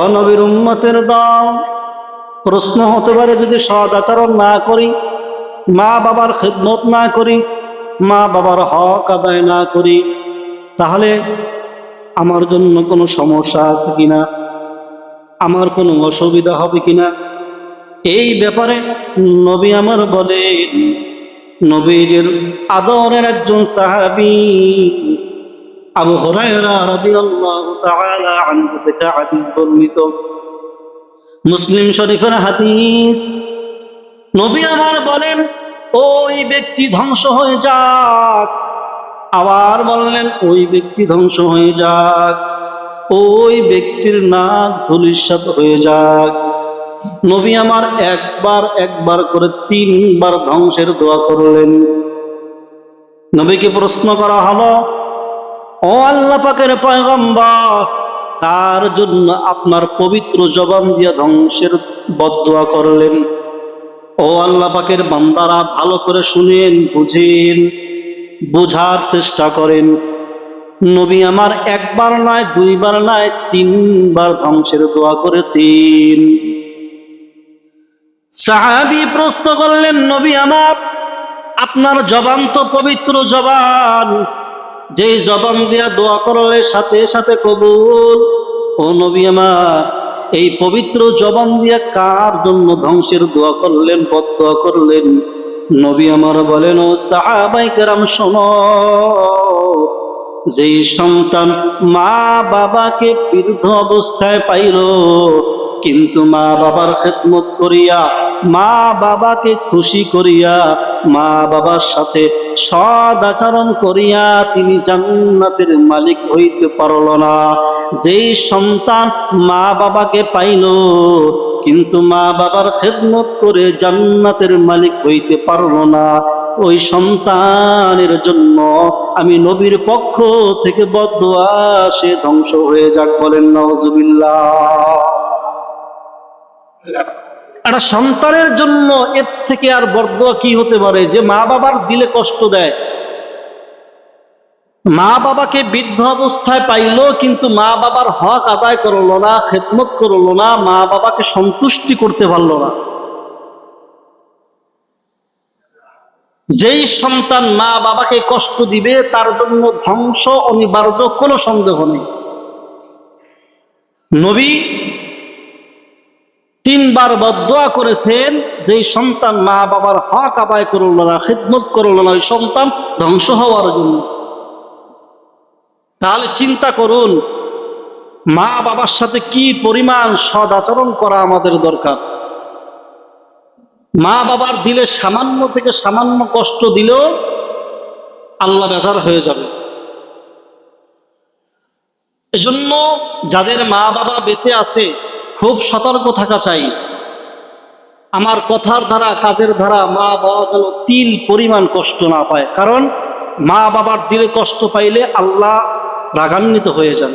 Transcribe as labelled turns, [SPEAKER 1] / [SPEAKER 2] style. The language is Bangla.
[SPEAKER 1] অনবীর উম্মতের দল, প্রশ্ন হতে পারে যদি সদ আচরণ না করি, মা বাবার খিদমত না করি, মা বাবার হক আদায় না করি, তাহলে আমার জন্য কোনো সমস্যা আছে কিনা? আমার কোনো অসুবিধা হবে কিনা? এই ব্যাপারে নবী আমার বলেন, নবীজের আদরের একজন সাহাবী আবু হুরায়রা রাদিয়াল্লাহু তাআলা আনহু থেকে হাদিস বর্ণিত। মুসলিম শরীফের হাদিস, নবী আমার বলেন, ওই ব্যক্তি ধ্বংস হয়ে যাক। আবার বললেন, ওই ব্যক্তি ধ্বংস হয়ে যাক। ওই ব্যক্তির নাক ধুলিসাত হয়ে যাক। নবী আমার একবার একবার করে তিনবার ধ্বংসের দোয়া করলেন। নবীকে প্রশ্ন করা হলো ও আল্লাহ পাকের পয়গম্বর, তার জন্য আপনার পবিত্র জবান দিয়ে ধ্বংসের বদোয়া করলেন। ও আল্লাহ পাকের বান্দারা ভালো করে শুনেন, বুঝেন, বোঝার চেষ্টা করেন। নবী আমার একবার নয়, দুইবার নয়, তিনবার ধ্বংসের দোয়া করেছেন। সাহাবি প্রশ্ন করলেন, নবী আমার, আপনার জবান তো পবিত্র জবান। যে জবান দিয়া দোয়া করলে সাথে সাথে কবুল। ও নবী আমার, এই পবিত্র জবান দিয়া কার জন্য ধ্বংসের দোয়া করলেন বদোয়া করলেন? নবী আমার বলেন, ও সাহাবাই কেরাম, শোনো, যেই সন্তান মা বাবাকে বৃদ্ধ অবস্থায় পাইল, কিন্তু মা বাবার খেদমত করিয়া, মা বাবাকে খুশি করিয়া, মা বাবার সাথে সদ আচরণ করিয়া তিনি জান্নাতের মালিক হইতে পারল না। যেই সন্তান মা বাবাকে পাইল, কিন্তু মা বাবার খেদমত করে জান্নাতের মালিক হইতে পারল না। ওই সন্তানের জন্য আমি নবীর পক্ষ থেকে বদোয়া সে ধ্বংস হয়ে যাক বলেন নজুবিল্লাহ একটা সন্তানের জন্য এর থেকে আর বরদোয়া কি হতে পারে? যে মা বাবার দিলে কষ্ট দেয়। মা বাবাকে বৃদ্ধ অবস্থায় পাইলো, কিন্তু মা বাবার হক আদায় করল না, খেদমত করল না, মা বাবাকে সন্তুষ্টি করতে পারল না। যেই সন্তান মা বাবাকে কষ্ট দিবে, তার জন্য ধ্বংস অনিবার্য কোনো সন্দেহ নেই। নবী তিনবার বদোয়া করেছেন যে সন্তান মা বাবার হক আদায় করল না, খিদমত করল না, ওই সন্তান ধ্বংস হওয়ার জন্য। তাহলে চিন্তা করুন মা বাবার সাথে কি পরিমাণ সদ আচরণ করা আমাদের দরকার? মা বাবার দিলে সামান্য থেকে সামান্য কষ্ট দিলেও আল্লাহ বেজার হয়ে যাবে। এজন্য যাদের মা বাবা বেঁচে আছে খুব সতর্ক থাকা চাই। আমার কথার দ্বারা, কাজের দ্বারা মা বাবা যেন তিল পরিমাণ কষ্ট না পায়। কারণ মা বাবার দিলে কষ্ট পাইলে আল্লাহ রাগান্বিত হয়ে যান।